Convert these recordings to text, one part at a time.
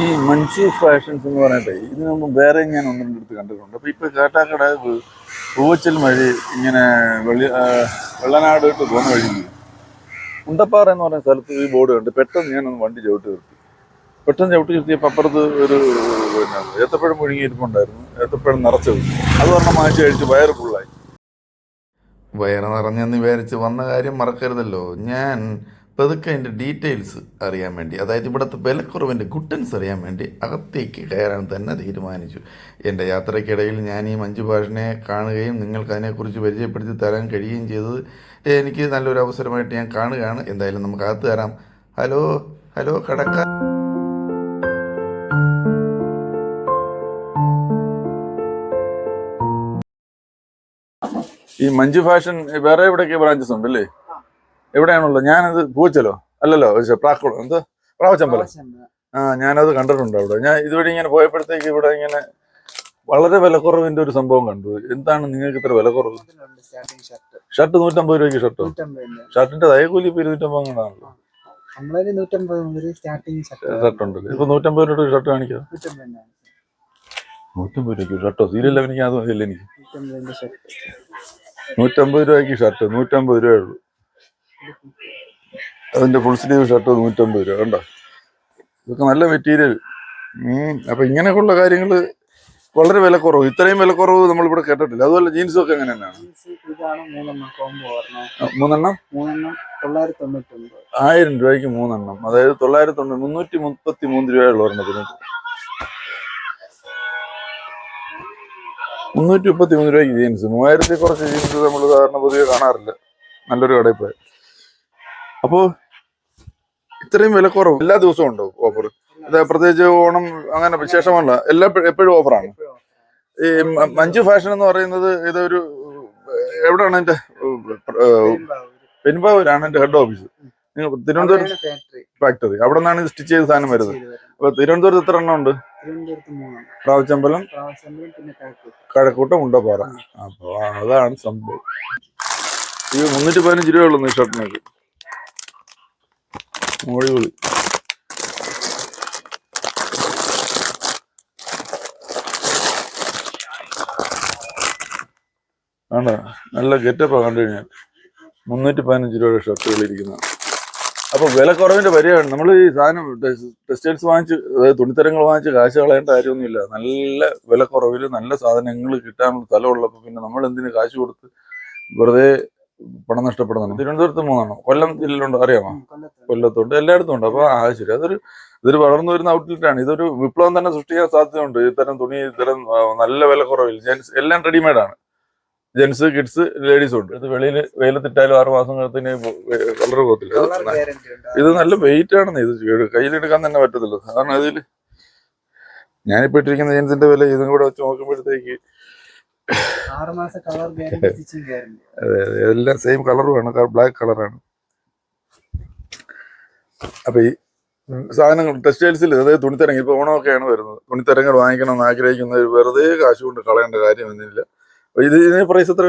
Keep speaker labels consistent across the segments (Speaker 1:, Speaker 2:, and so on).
Speaker 1: ഈ മൺസൂർ ഫാഷൻസ് എന്ന് പറഞ്ഞിട്ട് ഇതിനു മുമ്പ് വേറെ ഞാൻ ഒന്ന് രണ്ട് അടുത്ത് കണ്ടിട്ടുണ്ട്. അപ്പോൾ ഇപ്പോൾ കാട്ടാക്കട പൂവച്ചൽ വഴി ഇങ്ങനെ വെള്ളി വെള്ളനാട് ഇട്ട് പോകുന്ന വഴി ഉണ്ടപ്പാറ എന്ന് പറഞ്ഞ സ്ഥലത്ത് ഈ ബോർഡ് കണ്ട് പെട്ടെന്ന് ഞാനൊന്ന് വണ്ടി ചവിട്ടി നിർത്തി. പെട്ടെന്ന് ചവിട്ടി നിർത്തിയപ്പോൾ അപ്പുറത്ത് ഒരു പിന്നെ ഏത്തപ്പഴം മുഴുങ്ങിയിരിപ്പുണ്ടായിരുന്നു ഏത്തപ്പഴം നിറച്ചത് അത് പറഞ്ഞ മാറ്റി കഴിച്ച് വയറ് ഫുള്ളായി
Speaker 2: വയറ് നിറഞ്ഞെന്ന് വിചാരിച്ച് വന്ന കാര്യം മറക്കരുതല്ലോ. ഞാൻ പതുക്കെ അതിന്റെ ഡീറ്റെയിൽസ് അറിയാൻ വേണ്ടി അതായത് ഇവിടുത്തെ വിലക്കുറവിന്റെ ഗുട്ടൻസ് അറിയാൻ വേണ്ടി അകത്തേക്ക് കയറാൻ തന്നെ തീരുമാനിച്ചു. എന്റെ യാത്രയ്ക്കിടയിൽ ഞാൻ ഈ മഞ്ജു ഭാഷനെ കാണുകയും നിങ്ങൾക്ക് അതിനെക്കുറിച്ച് പരിചയപ്പെടുത്തി തരാൻ കഴിയുകയും ചെയ്തത് എനിക്ക് നല്ലൊരു അവസരമായിട്ട് ഞാൻ കാണുകയാണ്. എന്തായാലും നമുക്ക് അകത്ത് തരാം ഹലോ ഹലോ കടക്ക.
Speaker 1: ഈ മഞ്ജു ഫാഷൻ വേറെ എവിടെയൊക്കെ ബ്രാഞ്ചസ് ഉണ്ട് അല്ലേ എവിടെയാണുള്ളത്? ഞാനത് പൂച്ചലോ? അല്ലല്ലോ പ്രാക്കുളം? എന്ത്? പ്രാവച്ചമ്പലം. ആ ഞാനത് കണ്ടിട്ടുണ്ട് അവിടെ. ഞാൻ ഇതുവഴി ഇങ്ങനെ പോയപ്പോഴത്തേക്ക് ഇവിടെ ഇങ്ങനെ വളരെ വിലക്കുറവിന്റെ ഒരു സംഭവം കണ്ടു. എന്താണ് നിങ്ങൾക്ക് ഇത്ര വിലക്കുറവ്?
Speaker 3: ഷർട്ട്.
Speaker 1: നൂറ്റമ്പത് രൂപയ്ക്ക് ഷർട്ടോ? ഷർട്ടിന്റെ തയ്യക്കൂലി ഇപ്പൊ ഇരുന്നൂറ്റമ്പത് അങ്ങനെയാണല്ലോ
Speaker 3: ഷർട്ട്.
Speaker 1: ഷർട്ട് ഉണ്ടല്ലോ ഇപ്പൊ നൂറ്റമ്പത് രൂപ ഷർട്ട് കാണിക്കുക
Speaker 3: നൂറ്റമ്പതിന്റെ
Speaker 1: നൂറ്റമ്പത് രൂപയ്ക്ക് ഷർട്ടോ? സീരിയൽ എനിക്ക് അത് മതിയല്ല എനിക്ക്? നൂറ്റമ്പത് രൂപയ്ക്ക് ഷർട്ട്. നൂറ്റമ്പത് രൂപയേ ഉള്ളൂ. അതിന്റെ ഫുൾ സ്ലീവ് ഷർട്ട് നൂറ്റമ്പത് രൂപ കണ്ടോ? ഇതൊക്കെ നല്ല മെറ്റീരിയൽ അപ്പൊ ഇങ്ങനെയൊക്കെയുള്ള കാര്യങ്ങൾ വളരെ വിലക്കുറവ്. ഇത്രയും വിലക്കുറവ് നമ്മളിവിടെ കേട്ടിട്ടില്ല. അതുപോലെ ജീൻസും ഒക്കെ എങ്ങനെ തന്നെയാണ്?
Speaker 3: മൂന്നെണ്ണം?
Speaker 1: ആയിരം രൂപയ്ക്ക് മൂന്നെണ്ണം. അതായത് തൊള്ളായിരത്തി തൊണ്ണൂറ് മുന്നൂറ്റി മുപ്പത്തി മൂന്ന് രൂപയുള്ള ഒരെണ്ണത്തിന്. മുന്നൂറ്റി മുപ്പത്തി മൂന്ന് രൂപയ്ക്ക് ജീൻസ് മൂവായിരത്തി കുറച്ച് ജീൻസ് നമ്മൾ സാധാരണ പൊതുവെ കാണാറില്ല. നല്ലൊരു കടയിൽ പോയി. അപ്പോൾ ഇത്രയും വില കുറവ് എല്ലാ ദിവസവും ഉണ്ടോ ഓഫർ ഇത് പ്രത്യേകിച്ച് ഓണം അങ്ങനെ വിശേഷമല്ല എല്ലാ എപ്പോഴും ഓഫറാണ് ഈ മഞ്ജു ഫാഷൻ എന്ന് പറയുന്നത് ഇതൊരു എവിടെയാണ് എന്റെ പെരുമ്പാവൂരാണ് എന്റെ ഹെഡ് ഓഫീസ് നിങ്ങൾ തിരുവനന്തപുരം
Speaker 3: ഫാക്ടറി
Speaker 1: അവിടെ നിന്നാണ് സ്റ്റിച്ച് ചെയ്ത സാധനം വരുന്നത്. അപ്പൊ തിരുവനന്തപുരത്ത് എത്ര എണ്ണം ഉണ്ട്?
Speaker 3: പ്രാവശ്യമ്പലം? കഴക്കൂട്ടം.
Speaker 1: പ്രാവച്ചമ്പലം ഉണ്ടപ്പാറ. അപ്പൊ അതാണ് സംഭവം. ഈ മുന്നൂറ്റി പതിനഞ്ച് രൂപയുള്ളൂ ഈ ഷർട്ടിനൊക്കെ മോളിപൊളി വേണ്ട നല്ല ഗെറ്റപ്പാണ് കണ്ടു കഴിഞ്ഞാൽ. മുന്നൂറ്റി പതിനഞ്ച് രൂപയുടെ ഷർട്ടുകൾ ഇരിക്കുന്നതാണ് അപ്പൊ വില കുറവിന്റെ പരിപാടി. നമ്മൾ ഈ സാധനം ടെക്സ്റ്റൈൽസ് വാങ്ങിച്ച് അതായത് തുണിത്തരങ്ങൾ വാങ്ങിച്ച് കാശ് കളയേണ്ട കാര്യമൊന്നുമില്ല. നല്ല വില കുറവിൽ നല്ല സാധനങ്ങൾ കിട്ടാനുള്ള സ്ഥലമുള്ളപ്പോൾ പിന്നെ നമ്മൾ എന്തിന് കാശ് കൊടുത്ത് വെറുതെ പണം നഷ്ടപ്പെടുന്നു തിരുവനന്തപുരത്ത് മൂന്നെണ്ണം കൊല്ലം ജില്ലയിലുണ്ട്. അറിയാമോ?
Speaker 3: കൊല്ലത്ത്.
Speaker 1: കൊല്ലത്തുണ്ട് എല്ലായിടത്തും ഉണ്ട്. അപ്പൊ ആ ശരി. അതൊരു ഇതൊരു വളർന്നു വരുന്ന ഔട്ട്ലെറ്റാണ് ഇതൊരു വിപ്ലവം തന്നെ സൃഷ്ടിക്കാൻ സാധ്യതയുണ്ട്. ഇത്തരം തുണി ഇത്തരം നല്ല വില കുറവിൽ ജെൻസ് എല്ലാം റെഡിമെയ്ഡ് ആണ്. ജെൻസ് കിഡ്സ് ലേഡീസും ഉണ്ട്. ഇത് വെളിയിൽ വെയിലത്തിട്ടാലും ആറു മാസം കഴിഞ്ഞ് കളർ പോകത്തില്ല. ഇത് നല്ല വെയിറ്റ് ആണെന്ന്. ഇത് കയ്യിലെടുക്കാൻ തന്നെ പറ്റത്തില്ല. കാരണം അതിൽ ഞാനിപ്പോ ഇട്ടിരിക്കുന്ന ജെൻസിന്റെ വില ഇതും കൂടെ വെച്ച് നോക്കുമ്പോഴത്തേക്ക് എല്ലാം സെയിം കളറുമാണ് ബ്ലാക്ക് കളറാണ് അപ്പൊ ഈ സാധനങ്ങൾ ടെക്സ്റ്റൈൽസിൽ അതായത് തുണിത്തരങ്ങൾ ഇപ്പൊ ഓണമൊക്കെയാണ് വരുന്നത്. തുണിത്തരങ്ങൾ വാങ്ങിക്കണം എന്ന് ആഗ്രഹിക്കുന്നവർ വെറുതെ കാശ് കൊണ്ട് കളയേണ്ട കാര്യമൊന്നുമില്ല ഒന്നുമില്ല. ഇത് ഇതിന് പ്രൈസ് എത്ര?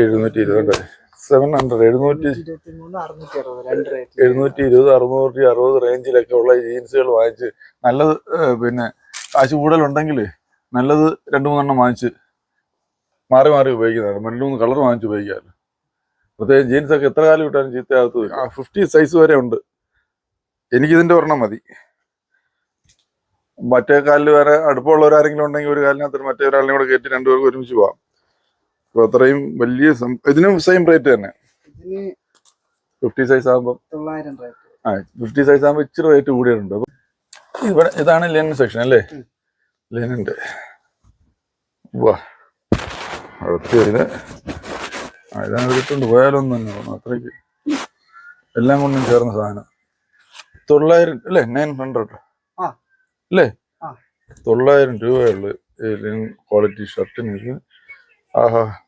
Speaker 3: എഴുന്നൂറ്റി
Speaker 1: ഇരുപത് സെവൻ ഹൺഡ്രഡ് എഴുന്നൂറ്റി എഴുന്നൂറ്റി ഇരുപത് അറുന്നൂറ്റി അറുപത് റേഞ്ചിലൊക്കെ ഉള്ള ജീൻസുകൾ വാങ്ങിച്ച് നല്ലത് പിന്നെ കാശ് കൂടുതലുണ്ടെങ്കിൽ നല്ലത് രണ്ട് മൂന്നെണ്ണം വാങ്ങിച്ച് മാറി മാറി ഉപയോഗിക്കുന്നതാണ്. രണ്ട് മൂന്ന് കളർ വാങ്ങിച്ച് ഉപയോഗിക്കാറ് പ്രത്യേകം ജീൻസ് ഒക്കെ എത്ര കാലം ഇട്ടാലും ചീത്തയാകത്ത് ആ ഫിഫ്റ്റി സൈസ് വരെ ഉണ്ട്. എനിക്കിതിന്റെ ഒരെണ്ണം മതി. മറ്റേ കാലിൽ വേറെ അടുപ്പമുള്ളവർ ഒരാരെങ്കിലും ഉണ്ടെങ്കിൽ ഒരു കാലിനകത്ത് മറ്റേ ഒരാളിനെ കൂടെ കയറ്റി രണ്ടുപേർക്ക് ഒരുമിച്ച് പോവാം. അപ്പൊ അത്രയും വലിയ ഇതിനും സെയിം റേറ്റ് തന്നെ. ഫിഫ്റ്റി സൈസ് ആകുമ്പോൾ ആ ഫിഫ്റ്റി സൈസ് ആകുമ്പോൾ ഇച്ചിരി റേറ്റ് കൂടിയിട്ടുണ്ട്. അപ്പൊ ഇവിടെ ഇതാണ് ലെൻ സെക്ഷൻ അല്ലേ? ലെനിന്റെ. വാ അടുത്ത് ഇത്. ഇതാണ് പോയാലൊന്നും തന്നെ തോന്നുന്നു അത്രയ്ക്ക്. എല്ലാം കൊണ്ടും ചേർന്ന സാധനം. തൊള്ളായിരം അല്ലേ? Nine hundred. അല്ലേ. തൊള്ളായിരം രൂപയുള്ളു ക്വാളിറ്റി ഷർട്ടിന്. ഇത് ആഹാ.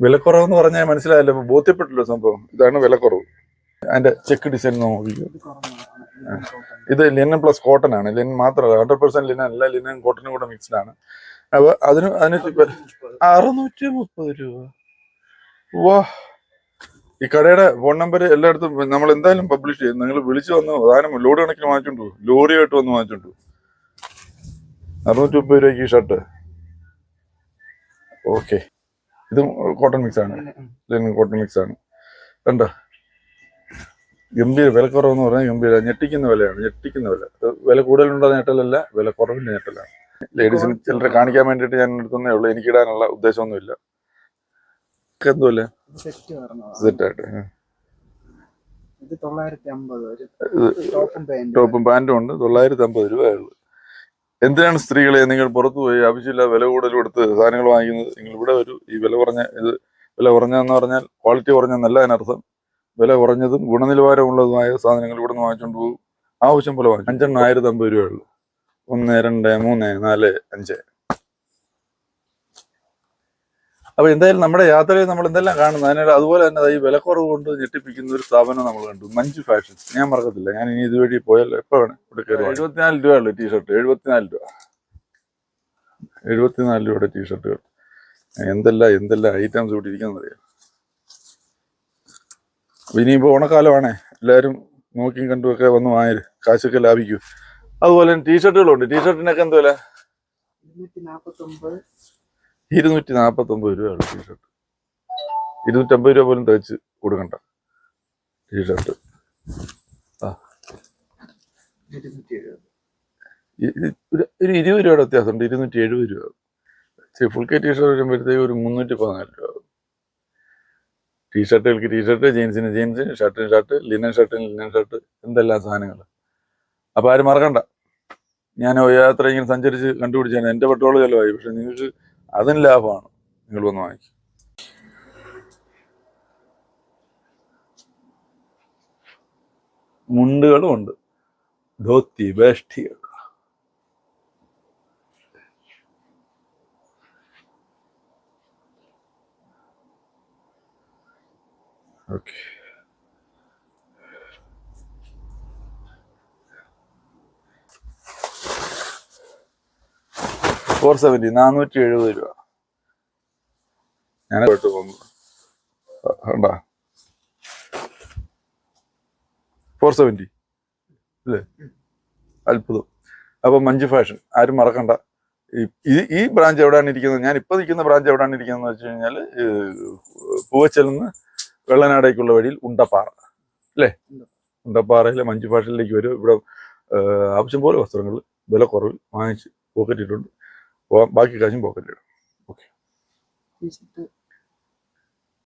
Speaker 1: വിലക്കുറവെന്ന് പറഞ്ഞാൽ മനസ്സിലായല്ലോ. ബോധ്യപ്പെട്ടല്ലോ സംഭവം. ഇതാണ് വിലക്കുറവ്. അതിന്റെ ചെക്ക് ഡിസൈൻ നോക്കിക്കോ.
Speaker 3: ഇത്
Speaker 1: ലിനൻ പ്ലസ് കോട്ടൺ ആണ്. ലിനൻ മാത്രമല്ല ഹൺഡ്രഡ് പെർസെന്റ് ലിനൻ അല്ല ലിനൻ കോട്ടനും കൂടെ മിക്സ്ഡ് ആണ്. അപ്പൊ അതിന് അതിന് അറുന്നൂറ്റി മുപ്പത് രൂപ. വാ. ഈ കടയുടെ ഫോൺ നമ്പർ എല്ലായിടത്തും നമ്മൾ എന്തായാലും പബ്ലിഷ് ചെയ്യും. നിങ്ങൾ വിളിച്ചു വന്ന് സാധനം ലോഡ് കണക്കിന് വാങ്ങിച്ചോണ്ട് ലോറി ലോറിയായിട്ട് വന്ന് വാങ്ങിച്ചോണ്ട് അറുന്നൂറ്റി മുപ്പത് രൂപയ്ക്ക് ഈ ഷർട്ട് ഓക്കെ ഇതും കോട്ടൺ മിക്സ് ആണ്. ലിനൻ. കോട്ടൺ മിക്സ് ആണ്. കണ്ടോ? ഗംഭീര വിലക്കുറവെന്ന് പറഞ്ഞാൽ ഗംഭീര ഞെട്ടിക്കുന്ന വിലയാണ് ഞെട്ടിക്കുന്ന വില. വില കൂടുതലുണ്ടോ ഞെട്ടലല്ല വില കുറവിന്റെ ഞെട്ടലാണ്. ലേഡീസിന് ചിലരെ കാണിക്കാൻ വേണ്ടിയിട്ട് ഞാൻ എടുത്തുന്നേ ഉള്ളൂ എനിക്ക് ഇടാനുള്ള ഉദ്ദേശമൊന്നുമില്ല. സെറ്റായിട്ട്
Speaker 3: ഒരു ടോപ്പും പാന്റും
Speaker 1: ടോപ്പും പാന്റും ഉണ്ട് തൊള്ളായിരത്തി അമ്പത് രൂപയുള്ളൂ എന്തിനാണ് സ്ത്രീകളെ നിങ്ങൾ പുറത്തു പോയി ആവശ്യമില്ല വില കൂടുതൽ കൊടുത്ത് സാധനങ്ങൾ വാങ്ങിക്കുന്നത്? നിങ്ങൾ ഇവിടെ വരൂ ഈ വില കുറഞ്ഞ ഇത് വില കുറഞ്ഞെന്ന് പറഞ്ഞാൽ ക്വാളിറ്റി കുറഞ്ഞെന്നല്ല അതിനർത്ഥം. വില കുറഞ്ഞതും ഗുണനിലവാരമുള്ളതുമായ സാധനങ്ങൾ ഇവിടെ നിന്ന് വാങ്ങിച്ചുകൊണ്ട് പോകും. ആവശ്യം പോലെ വാങ്ങി അഞ്ചെണ്ണം ആയിരത്തി അമ്പത് രൂപയുള്ളൂ ഒന്ന് രണ്ട് മൂന്ന് നാല് അഞ്ച്. അപ്പൊ എന്തായാലും നമ്മുടെ യാത്രയിൽ നമ്മൾ എന്തെല്ലാം കാണുന്നു? അതിനാൽ അതുപോലെ തന്നെ ഈ വിലക്കുറവ് കൊണ്ട് ഞെട്ടിപ്പിക്കുന്ന ഒരു സ്ഥാപനം നമ്മൾ കണ്ടു. മഞ്ജു ഫാഷൻസ്. ഞാൻ മറക്കത്തില്ല. ഞാൻ ഇനി ഇതുവഴി പോയാൽ എപ്പോ വേണം ഇവിടെ കയറി എഴുപത്തിനാല് ടീഷർട്ട്. എഴുപത്തിനാല് രൂപ. എഴുപത്തിനാല് രൂപയുടെ ടീഷർട്ടുകൾ. എന്തെല്ലാം എന്തെല്ലാം ഐറ്റംസ് ഇവിടെ ഇരിക്കുന്നറിയാം അപ്പൊ ഇനിയിപ്പോൾ ഓണക്കാലമാണേ. എല്ലാവരും നോക്കിയും കണ്ടുമൊക്കെ വന്ന് വാങ്ങരുത് കാശൊക്കെ ലാഭിക്കൂ. അതുപോലെ ടീഷർട്ടുകളുണ്ട്. ടീഷർട്ടിനൊക്കെ എന്ത് വില?
Speaker 3: ഇരുന്നൂറ്റി നാപ്പത്തി ഒമ്പത്
Speaker 1: ഇരുന്നൂറ്റി നാൽപ്പത്തി ഒമ്പത് രൂപയാണ് ടീഷർട്ട്. ഇരുന്നൂറ്റമ്പത് രൂപ പോലും തയ്ച്ച് കൊടുക്കണ്ട ടീഷർട്ട്. ആ. ഒരു ഇരുപത് രൂപയുടെ വ്യത്യാസമുണ്ട്. ഇരുന്നൂറ്റി എഴുപത് രൂപ ഫുൾ കെ ടീഷർട്ട് വരുമ്പോഴത്തേക്ക് ഒരു മുന്നൂറ്റി പതിനാല് രൂപ ആകും ടീഷർട്ടുകൾക്ക് ടീഷർട്ട് ജീൻസിന് ജീൻസ് ഷർട്ടിന് ഷർട്ട് ലിനൻ ഷർട്ടിന് ലിനൻ ഷർട്ട് എന്തെല്ലാം സാധനങ്ങൾ. അപ്പോൾ ആരും മറക്കണ്ട. ഞാൻ യാത്ര ഇങ്ങനെ സഞ്ചരിച്ച് കണ്ടുപിടിച്ചാണ് എന്റെ പെട്രോൾ ചിലവായി. പക്ഷെ നിങ്ങൾക്ക് അതിന് ലാഭമാണ്. നിങ്ങൾ വന്ന് വാങ്ങിക്കും. മുണ്ടുകളും ഉണ്ട്. ധോത്തി വേഷ്ടികൾ. ഓക്കെ ഫോർ സെവന്റി നാനൂറ്റി എഴുപത് രൂപ ഞാൻ പോയിട്ട് വന്നു ഉണ്ടാ ഫോർ സെവന്റി അല്ലേ അത്ഭുതം. അപ്പം മഞ്ജു ഫാഷൻ ആരും മറക്കണ്ട. ഈ- ഈ ബ്രാഞ്ച് എവിടെയാണ് ഇരിക്കുന്നത്? ഞാൻ ഇപ്പൊ നിൽക്കുന്ന ബ്രാഞ്ച് എവിടെയാണ് ഇരിക്കുന്നത് വെച്ച് കഴിഞ്ഞാൽ പൂവച്ചൽ നിന്ന് വെള്ളനാടേക്കുള്ള വഴിയിൽ ഉണ്ടപ്പാറ. അല്ലേ? ഉണ്ടപ്പാറയിലെ മഞ്ജു ഫാഷനിലേക്ക് വരും. ഇവിടെ ആവശ്യം പോലെ വസ്ത്രങ്ങൾ വില കുറവിൽ വാങ്ങിച്ച് പോക്കറ്റിട്ടുണ്ട്. ബാക്കി കാശും പോക്കറ്റ് ഇടും
Speaker 3: ടീഷർട്ട്